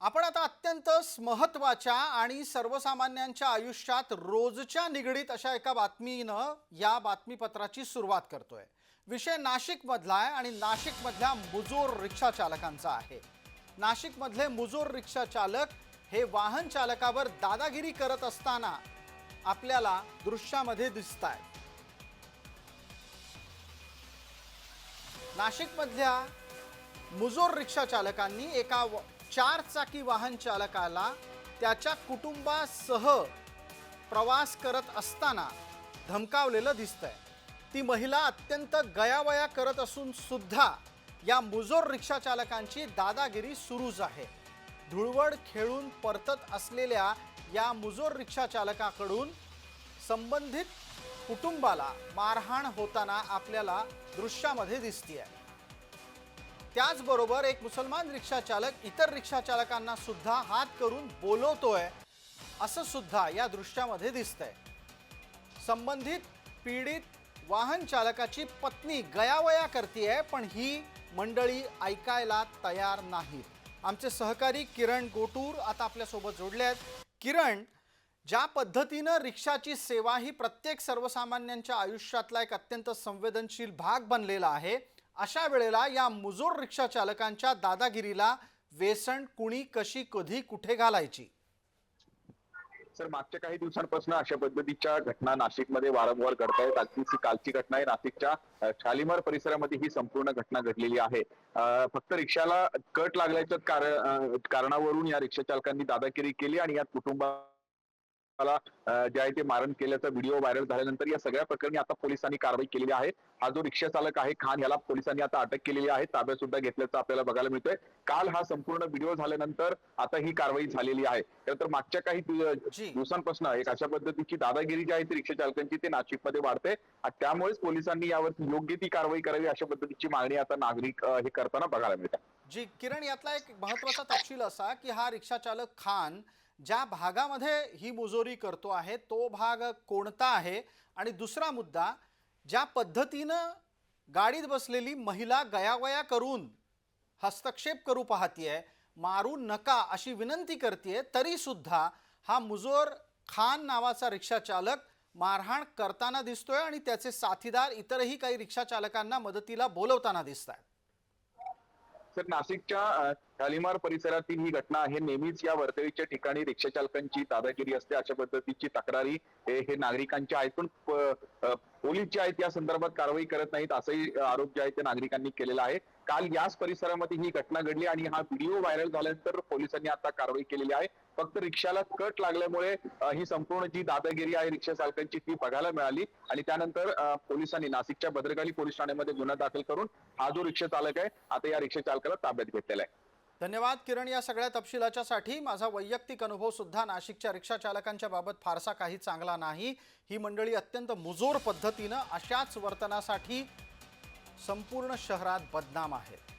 आपण आता अत्यंत महत्त्वाच्या आणि सर्वसामान्यांच्या आयुष्यात रोजच्या निगडीत अशा एका बातमीनं या बातमीपत्राची सुरुवात करतोय. विषय नाशिकमधला आहे आणि नाशिकमधल्या मुजोर रिक्षा चालकांचा आहे. नाशिकमधले मुजोर रिक्षा चालक हे वाहन चालकावर दादागिरी करत असताना आपल्याला दृश्यामध्ये दिसत आहेत नाशिकमधल्या मुजोर रिक्षा चालकांनी एका व- चार चाकी वाहन चालकाला त्याच्या कुटुंबासह प्रवास करत असताना धमकावलेलं दिसतंय. ती महिला अत्यंत गयावया करत असून सुद्धा या मुजोर रिक्षा चालकांची दादागिरी सुरूच आहे. धुळवड खेळून परतत असलेल्या या मुजोर रिक्षा चालकाकडून संबंधित कुटुंबाला मारहाण होताना आपल्याला दृश्यामध्ये दिसतीये. त्याचबरोबर एक मुसलमान रिक्षाचालक इतर रिक्षाचालकांना सुद्धा हात करून बोलवतोय असं सुद्धा या दृश्यामध्ये दिसतंय. संबंधित पीडित वाहन चालकाची पत्नी गयावया करतीये पण ही मंडळी ऐकायला तयार नाहीत आमचे सहकारी किरण गोटूर आता आपल्यासोबत जोडले आहेत. किरण ज्या पद्धतीनं रिक्षाची सेवा ही प्रत्येक सर्वसामान्यांच्या आयुष्यातला एक अत्यंत संवेदनशील भाग बनलेला आहे अशा वेळेला या मुजोर रिक्षा चालकांच्या दादागिरीला वेसण कुणी कशी कधी कुठे घालायची? सर मागच्या काही दिवसांपासून अशा पद्धतीच्या घटना नाशिकमध्ये वारंवार घडत आहेत. अगदीच कालची घटना आहे. नाशिकच्या शालिमर शालिमार परिसरामध्ये ही संपूर्ण घटना घडलेली आहे. फक्त रिक्षाला कट लागल्याच्या कारण कारणावरून या रिक्षा चालकांनी दादागिरी केली आणि यात कुटुंबा अ, जे आहे ते मारण केल्याचा व्हिडिओ व्हायरल झाल्यानंतर या सगळ्या प्रकरणी आता पोलिसांनी कारवाई केलेली आहे. हा जो रिक्षा चालक आहे खान याला पोलिसांनी आता अटक केलेली आहे. ताब्यात सुद्धा घेतल्याचं आपल्याला बघायला मिळतोय. काल हा संपूर्ण व्हिडिओ झाल्यानंतर आता ही कारवाई झालेली आहे. खरं तर मागच्या काही. दिवसांपासून एक अशा पद्धतीची दादागिरी जी आहे ती रिक्षा चालकांची ते नाशिकमध्ये वाढते. त्यामुळेच पोलिसांनी यावर योग्य ती कारवाई करावी अशा पद्धतीची मागणी आता नागरिक हे करताना बघायला मिळतात जी किरण यातला एक महत्त्वाचा तपशील असा की हा रिक्षा चालक खान ज्या भागामध्ये ही मुजोरी करतो आहे तो भाग कोणता आहे? आणि दुसरा मुद्दा ज्या पद्धतीनं गाडीत बसलेली महिला गयावया करून हस्तक्षेप करू पाहतीये मारू नका अशी विनंती करते तरीसुद्धा हा मुजोर खान नावाचा रिक्षाचालक मारहाण करताना दिसतोय आणि त्याचे साथीदार इतरही काही रिक्षाचालकांना मदतीला बोलवताना दिसत आहेत तर नाशिकच्या शालिमार परिसरातील ही घटना आहे. नेहमीच या वर्दळीच्या ठिकाणी रिक्षा चालकांची दादागिरी असते. अशा पद्धतीची तक्रारी हे नागरिकांच्या आहेत पण पोलीस जे आहेत या संदर्भात कारवाई करत नाहीत असंही आरोप जे आहे ते नागरिकांनी केलेला आहे. काल याच परिसरामध्ये ही घटना घडली आणि हा व्हिडिओ व्हायरल झाल्यानंतर पोलिसांनी आता कारवाई केलेली आहे. फक्त रिक्षाला कट लागल्यामुळे ही संपूर्ण जी दादागिरी आहे रिक्षा चालकांची ती बघायला मिळाली. आणि त्यानंतर पोलिसांनी नाशिकच्या भद्रकाली पोलीस ठाण्यामध्ये गुन्हा दाखल करून हा जो रिक्षा चालक आहे आता या रिक्षा चालकाला ताब्यात घेतलेला आहे. धन्यवाद किरण. या सगळ्या तपशिलाच्यासाठी माझा वैयक्तिक अनुभव सुद्धा नाशिकच्या रिक्षा चालकांच्या बाबत फारसा काही चांगला नाही. ही मंडळी अत्यंत मुजोर पद्धतीनं अशाच वर्तनासाठी संपूर्ण शहरात बदनाम आहेत